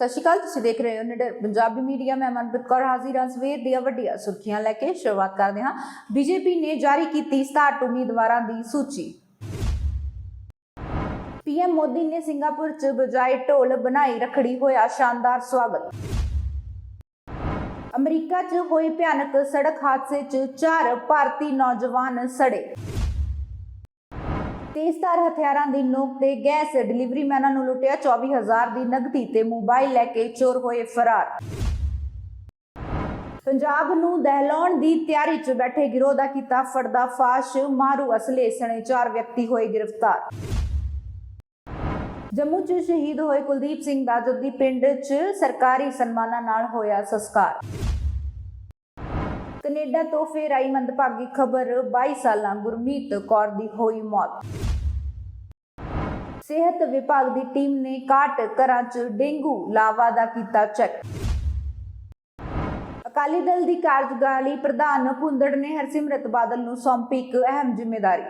ਸਤਿ ਸ਼੍ਰੀ ਅਕਾਲ, ਤੁਸੀਂ ਦੇਖ ਰਹੇ ਹੋ ਨਿਡਰ ਪੰਜਾਬੀ ਮੀਡੀਆ। ਮੈਂ ਮਨਪ੍ਰੀਤ ਕੌਰ ਹਾਜ਼ਰ ਹਾਂ ਸਵੇਰ ਦੀਆਂ ਵੱਡੀਆਂ ਸੁਰਖੀਆਂ ਲੈ ਕੇ ਸ਼ੁਰੂਆਤ ਕਰਦੇ ਹਾਂ। ਬੀਜੇਪੀ ਨੇ ਜਾਰੀ ਕੀਤੀ 67 ਉਮੀਦਵਾਰਾਂ ਦੀ ਸੂਚੀ। ਪੀਐਮ ਮੋਦੀ ਨੇ ਸਿੰਗਾਪੁਰ 'ਚ ਬਜਾਏ ਢੋਲ ਬਣਾਈ ਰਖੜੀ ਹੋਇਆ ਸ਼ਾਨਦਾਰ ਸਵਾਗਤ। ਅਮਰੀਕਾ 'ਚ ਹੋਏ ਭਿਆਨਕ ਸੜਕ ਹਾਦਸੇ 'ਚ ਚਾਰ ਭਾਰਤੀ ਨੌਜਵਾਨ ਸੜੇ। ਤੇਜ਼ਧਾਰ ਹਥਿਆਰਾਂ ਦੀ ਨੋਕ ਤੇ ਗੈਸ ਡਿਲੀਵਰੀ ਮੈਨਾਂ ਨੂੰ ਲੁੱਟਿਆ 24000 ਦੀ ਨਗਦੀ ਤੇ ਮੋਬਾਈਲ ਲੈ ਕੇ ਚੋਰ ਹੋਏ ਫਰਾਰ। ਪੰਜਾਬ ਨੂੰ ਦਹਿਲਾਉਣ ਦੀ ਤਿਆਰੀ 'ਚ ਬੈਠੇ ਗਿਰੋਹ ਦਾ ਕੀਤਾ ਫਾਸ਼ ਮਾਰੂ ਅਸਲੇ ਸਣੇ ਚਾਰ ਵਿਅਕਤੀ ਹੋਏ ਗ੍ਰਿਫਤਾਰ। ਜੰਮੂ 'ਚ ਸ਼ਹੀਦ ਹੋਏ ਕੁਲਦੀਪ ਸਿੰਘ ਦਾ ਜੱਦੀ ਪਿੰਡ 'ਚ ਸਰਕਾਰੀ ਸਨਮਾਨਾਂ ਨਾਲ ਹੋਇਆ ਸੰਸਕਾਰ। ਕੈਨੇਡਾ ਤੋਂ ਫੇਰ ਆਈ ਮੰਦਭਾਗੀ ਖਬਰ 22 ਸਾਲਾਂ ਗੁਰਮੀਤ ਕੌਰ ਦੀ ਹੋਈ ਮੌਤ। ਸਿਹਤ ਵਿਭਾਗ ਦੀ ਟੀਮ ਨੇ ਕਾਟ ਘਰਾਂ 'ਚ ਡੇਂਗੂ ਲਾਵਾ ਦਾ ਕੀਤਾ ਚੈੱਕ। ਅਕਾਲੀ ਦਲ ਦੀ ਕਾਰਜਕਾਰੀ ਪ੍ਰਧਾਨ ਭੁੰਦੜ ਨੇ ਹਰਸਿਮਰਤ ਬਾਦਲ ਨੂੰ ਸੌਂਪੀ ਇੱਕ ਅਹਿਮ ਜ਼ਿੰਮੇਵਾਰੀ।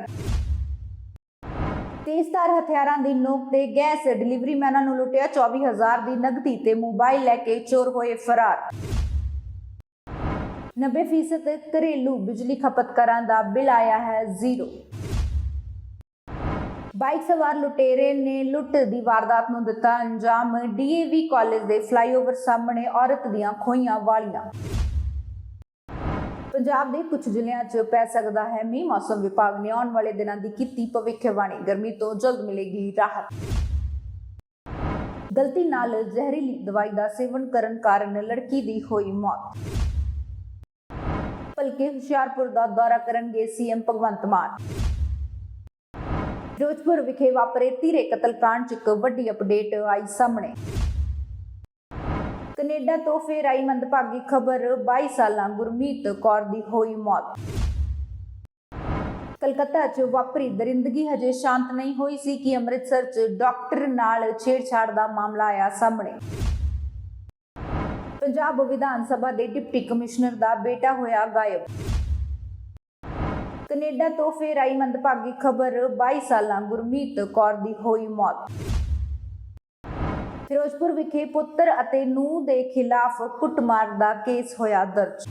ਤੇਜ਼ਧਾਰ ਹਥਿਆਰਾਂ ਦੀ ਨੋਕ ਤੇ ਗੈਸ ਡਿਲੀਵਰੀ ਮੈਨਾਂ ਨੂੰ ਲੁੱਟਿਆ 24000 ਦੀ ਨਗਦੀ ਤੇ ਮੋਬਾਈਲ ਲੈ ਕੇ ਚੋਰ ਹੋਏ ਫਰਾਰ। 90% ਘਰੇਲੂ ਬਿਜਲੀ ਖਪਤਕਾਰਾਂ ਦਾ ਬਿੱਲ ਆਇਆ ਹੈ ਜ਼ੀਰੋ ਬਾਈਕ ਸਵਾਰ ਲੁਟੇਰੇ ਨੇ ਲੁੱਟ ਦੀ ਵਾਰਦਾਤ ਨੂੰ ਦਿੱਤਾ ਅੰਜਾਮ ਡੀਏਵੀ ਕਾਲਜ ਦੇ ਫਲਾਈਓਵਰ ਸਾਹਮਣੇ ਔਰਤ ਦੀਆਂ ਖੋਈਆਂ ਵਾਲੀਆਂ ਪੰਜਾਬ ਦੇ ਕੁਝ ਜ਼ਿਲ੍ਹਿਆਂ 'ਚ ਪੈ ਸਕਦਾ ਹੈ ਮੀਂਹ ਮੌਸਮ ਵਿਭਾਗ ਨੇ ਆਉਣ ਵਾਲੇ ਦਿਨਾਂ ਦੀ ਕੀਤੀ ਭਵਿੱਖਬਾਣੀ ਗਰਮੀ ਤੋਂ ਜਲਦ ਮਿਲੇਗੀ ਰਾਹਤ ਗਲਤੀ ਨਾਲ ਜ਼ਹਿਰੀਲੀ ਦਵਾਈ ਦਾ ਸੇਵਨ ਕਰਨ ਕਾਰਨ ਲੜਕੀ ਦੀ ਹੋਈ ਮੌਤ ਭਲਕੇ ਹੁਸ਼ਿਆਰਪੁਰ ਦਾ ਦੌਰਾ ਕਰਨਗੇ ਸੀਐਮ ਭਗਵੰਤ ਮਾਨ। ਫਿਰੋਜ਼ਪੁਰ ਵਿਖੇ ਵਾਪਰੇ ਧੀਰੇ ਕਤਲकांड 'ਚ ਇੱਕ ਵੱਡੀ ਅਪਡੇਟ ਆਈ ਸਾਹਮਣੇ। ਕੈਨੇਡਾ ਤੋਂ ਫੇਰ ਆਈ ਮੰਦਭਾਗੀ ਖਬਰ 22 ਸਾਲਾਂ ਗੁਰਮੀਤ ਕੌਰ ਦੀ ਹੋਈ ਮੌਤ। ਕਲਕੱਤਾ 'ਚ ਵਾਪਰੀ ਦਰਿੰਦਗੀ ਹਜੇ ਸ਼ਾਂਤ ਨਹੀਂ ਹੋਈ ਸੀ ਕਿ ਅੰਮ੍ਰਿਤਸਰ 'ਚ ਡਾਕਟਰ ਨਾਲ ਛੇੜਛਾੜ ਦਾ ਮਾਮਲਾ ਆਇਆ ਸਾਹਮਣੇ। ਪੰਜਾਬ ਵਿਧਾਨ ਸਭਾ ਦੇ ਡਿਪਟੀ ਕਮਿਸ਼ਨਰ ਦਾ ਬੇਟਾ ਹੋਇਆ ਗਾਇਬ। ਕੈਨੇਡਾ ਤੋਂ ਫੇਰ ਆਈ ਮੰਦਭਾਗੀ ਖਬਰ 22 ਸਾਲਾਂ ਗੁਰਮੀਤ ਕੌਰ ਦੀ ਹੋਈ ਮੌਤ। ਫਿਰੋਜ਼ਪੁਰ ਵਿਖੇ ਪੁੱਤਰ ਅਤੇ ਨੂੰਹ ਦੇ ਖਿਲਾਫ ਕੁੱਟਮਾਰ ਦਾ ਕੇਸ ਹੋਇਆ ਦਰਜ।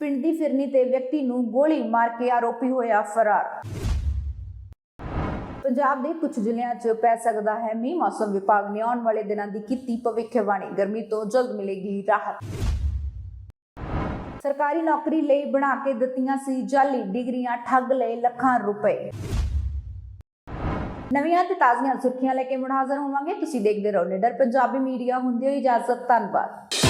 ਪਿੰਡ ਦੀ ਫਿਰਨੀ ਤੇ ਵਿਅਕਤੀ ਨੂੰ ਗੋਲੀ ਮਾਰ ਕੇ ਆਰੋਪੀ ਹੋਇਆ ਫਰਾਰ। ਪੰਜਾਬ ਦੇ ਕੁਝ ਜ਼ਿਲ੍ਹਿਆਂ 'ਚ ਪੈ ਸਕਦਾ ਹੈ ਮੀਂਹ। ਮੌਸਮ ਵਿਭਾਗ ਨੇ ਆਉਣ ਵਾਲੇ ਦਿਨਾਂ ਦੀ ਕੀਤੀ ਭਵਿੱਖਬਾਣੀ। ਗਰਮੀ ਤੋਂ ਜਲਦ ਮਿਲੇਗੀ ਰਾਹਤ। ਸਰਕਾਰੀ ਨੌਕਰੀ ਲਈ ਬਣਾ ਕੇ ਦਿੱਤੀਆਂ ਸੀ ਜਾਲੀ। ਡਿਗਰੀਆਂ, ਠੱਗ ਲਏ ਲੱਖਾਂ ਰੁਪਏ। ਨਵੀਆਂ ਤੇ ਤਾਜ਼ੀਆਂ ਸੁਰਖੀਆਂ ਲੈ ਕੇ ਮੁੜ ਹਾਜ਼ਰ ਹੋਵਾਂਗੇ। ਤੁਸੀਂ ਦੇਖਦੇ ਰਹੋ। ਨਿਡਰ ਪੰਜਾਬੀ ਮੀਡੀਆ। ਹੁੰਦੀ ਹੋਈ ਇਜਾਜ਼ਤ। ਧੰਨਵਾਦ।